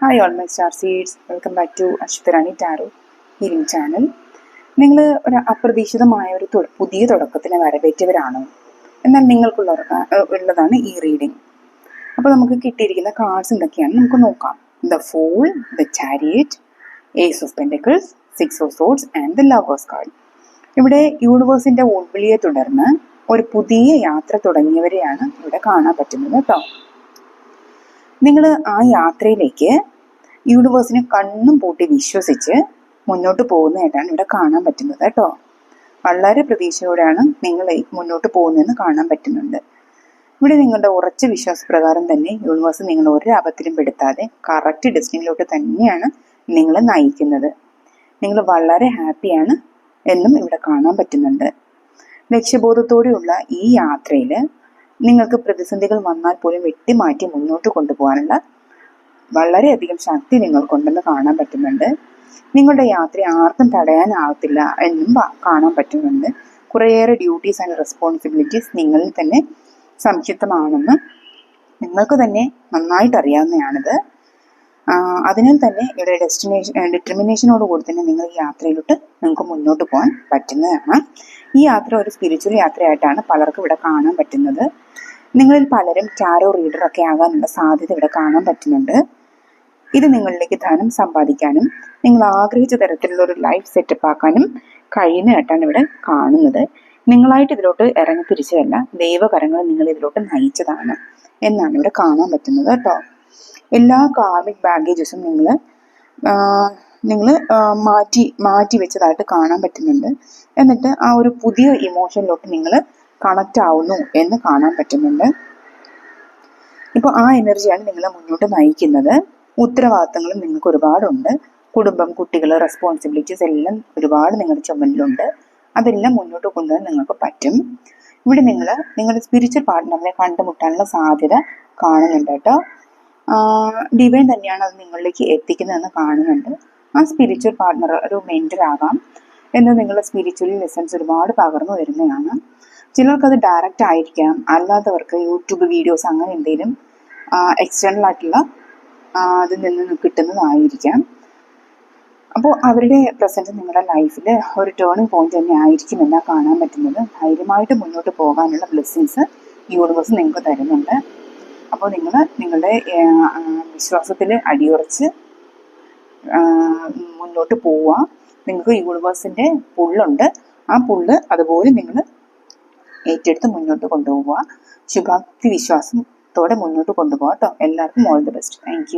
Hi all my star seeds welcome back to Ashwatharani tarot healing channel നിങ്ങൾ ഒരു അപ്രതീക്ഷിതമായ ഒരു പുതിയ തുടക്കത്തിന് വരവേറ്റവരാണോ. എന്നാൽ നിങ്ങൾക്കുള്ള ഉള്ളതാണ് ഈ റീഡിംഗ് അപ്പോൾ നമുക്ക് കിട്ടിയിരിക്കുന്ന കാർഡ്സ് എന്തൊക്കെയാണ്? നമുക്ക് നോക്കാം. The fool the chariot ace of pentacles six of swords and the lovers card ഇവിടെ യൂണിവേഴ്സിന്റെ ഉൾവിളിയെ തുടർന്ന് ഒരു പുതിയ യാത്ര തുടങ്ങിയവരെയാണ് ഇവിടെ കാണാൻ പറ്റുന്നത് കേട്ടോ നിങ്ങൾ ആ യാത്രയിലേക്ക് യൂണിവേഴ്സിനെ കണ്ണും പൂട്ടി വിശ്വസിച്ച് മുന്നോട്ട് പോകുന്നതായിട്ടാണ് ഇവിടെ കാണാൻ പറ്റുന്നത് കേട്ടോ. വളരെ പ്രതീക്ഷയോടെയാണ് നിങ്ങൾ മുന്നോട്ട് പോകുന്നതെന്ന് കാണാൻ പറ്റുന്നുണ്ട്. ഇവിടെ നിങ്ങളുടെ ഉറച്ച വിശ്വാസപ്രകാരം തന്നെ യൂണിവേഴ്സ് നിങ്ങൾ ഒരു ആപത്തിലും പെടുത്താതെ കറക്റ്റ് ഡെസ്റ്റിനിലോട്ട് തന്നെയാണ് നിങ്ങളെ നയിക്കുന്നത്. നിങ്ങൾ വളരെ ഹാപ്പിയാണ് എന്നും ഇവിടെ കാണാൻ പറ്റുന്നുണ്ട്. ലക്ഷ്യബോധത്തോടെയുള്ള ഈ യാത്രയിൽ നിങ്ങൾക്ക് പ്രതിസന്ധികൾ വന്നാൽ പോലും വെട്ടിമാറ്റി മുന്നോട്ട് കൊണ്ടുപോകാനുള്ള വളരെയധികം ശക്തി നിങ്ങൾക്കുണ്ടെന്ന് കാണാൻ പറ്റുന്നുണ്ട്. നിങ്ങളുടെ യാത്ര ആർക്കും തടയാനാവത്തില്ല എന്നും കാണാൻ പറ്റുന്നുണ്ട്. കുറേയേറെ ഡ്യൂട്ടീസ് ആൻഡ് റെസ്പോൺസിബിലിറ്റീസ് നിങ്ങളിൽ തന്നെ സംക്ഷിപ്തമാണെന്ന് നിങ്ങൾക്ക് തന്നെ നന്നായിട്ട് അറിയാവുന്നതാണിത് അതിനാൽ തന്നെ ഇവിടെ ഡെസ്റ്റിനേഷൻ ഡിറ്റർമിനേഷനോട് കൂടി തന്നെ നിങ്ങൾ ഈ യാത്രയിലോട്ട് നിങ്ങൾക്ക് മുന്നോട്ട് പോകാൻ പറ്റുന്നതാണ്. ഈ യാത്ര ഒരു സ്പിരിച്വൽ യാത്രയായിട്ടാണ് പലർക്കും ഇവിടെ കാണാൻ പറ്റുന്നത്. നിങ്ങളിൽ പലരും ടാരോ റീഡറൊക്കെ ആകാനുള്ള സാധ്യത ഇവിടെ കാണാൻ പറ്റുന്നുണ്ട്. ഇത് നിങ്ങളിലേക്ക് ധനം സമ്പാദിക്കാനും നിങ്ങൾ ആഗ്രഹിച്ച തരത്തിലുള്ള ഒരു ലൈഫ് സെറ്റപ്പ് ആക്കാനും കഴിയുന്നതായിട്ടാണ് ഇവിടെ കാണുന്നത്. നിങ്ങളായിട്ട് ഇതിലോട്ട് ഇറങ്ങി തിരിച്ചതല്ല ദൈവകരങ്ങൾ നിങ്ങൾ ഇതിലോട്ട് നയിച്ചതാണ് എന്നാണ് ഇവിടെ കാണാൻ പറ്റുന്നത് കേട്ടോ. എല്ലാ കാർമിക് ബാഗേജസും നിങ്ങൾ നിങ്ങൾ മാറ്റി മാറ്റി വെച്ചതായിട്ട് കാണാൻ പറ്റുന്നുണ്ട്. എന്നിട്ട് ആ ഒരു പുതിയ ഇമോഷനിലോട്ട് നിങ്ങൾ കണക്റ്റ് ആവുന്നു എന്ന് കാണാൻ പറ്റുന്നുണ്ട്. ഇപ്പോൾ ആ എനർജിയാണ് നിങ്ങളെ മുന്നോട്ട് നയിക്കുന്നത്. ഉത്തരവാദിത്തങ്ങളും നിങ്ങൾക്ക് ഒരുപാടുണ്ട്. കുടുംബം കുട്ടികൾ റെസ്പോൺസിബിലിറ്റീസ് എല്ലാം ഒരുപാട് നിങ്ങളുടെ ചുമലിലുണ്ട്. അതെല്ലാം മുന്നോട്ട് കൊണ്ടുപോകാൻ നിങ്ങൾക്ക് പറ്റും. ഇവിടെ നിങ്ങൾ നിങ്ങളുടെ സ്പിരിച്വൽ പാർട്ട്ണറിനെ കണ്ടുമുട്ടാനുള്ള സാധ്യത കാണുന്നുണ്ട് കേട്ടോ. ഡിവൈൻ തന്നെയാണ് അത് നിങ്ങളിലേക്ക് എത്തിക്കുന്നതെന്ന് കാണുന്നുണ്ട്. ആ സ്പിരിച്വൽ പാർട്ട്ണർ ഒരു മെന്റർ ആകാം എന്ന് നിങ്ങളുടെ സ്പിരിച്വൽ ലെസൺസ് ഒരുപാട് പകർന്നു വരുന്നതാണ് ചിലർക്കത് ഡയറക്റ്റ് ആയിരിക്കാം. അല്ലാത്തവർക്ക് യൂട്യൂബ് വീഡിയോസ് അങ്ങനെ എന്തെങ്കിലും എക്സ്റ്റേണൽ ആയിട്ടുള്ള അതിൽ നിന്ന് കിട്ടുന്നതായിരിക്കാം. അപ്പോൾ അവരുടെ പ്രസന്റ് നിങ്ങളുടെ ലൈഫിൽ ഒരു ടേണിംഗ് പോയിന്റ് തന്നെ ആയിരിക്കും എന്നാൽ കാണാൻ പറ്റുന്നത്. ധൈര്യമായിട്ട് മുന്നോട്ട് പോകാനുള്ള ബ്ലെസ്സിങ്സ് യൂണിവേഴ്സ് നിങ്ങൾക്ക് തരുന്നുണ്ട്. അപ്പോൾ നിങ്ങൾ നിങ്ങളുടെ വിശ്വാസത്തിൽ അടിയുറച്ച് മുന്നോട്ട് പോവുക. നിങ്ങൾക്ക് യൂണിവേഴ്സിന്റെ പുള്ളുണ്ട്. ആ പുള്ള് അതുപോലെ നിങ്ങൾ ഏറ്റെടുത്ത് മുന്നോട്ട് കൊണ്ടുപോവുക. ശുഭാപ്തി വിശ്വാസത്തോടെ മുന്നോട്ട് കൊണ്ടുപോകാം കേട്ടോ. എല്ലാവർക്കും ഓൾ ദി ബെസ്റ്റ്. താങ്ക്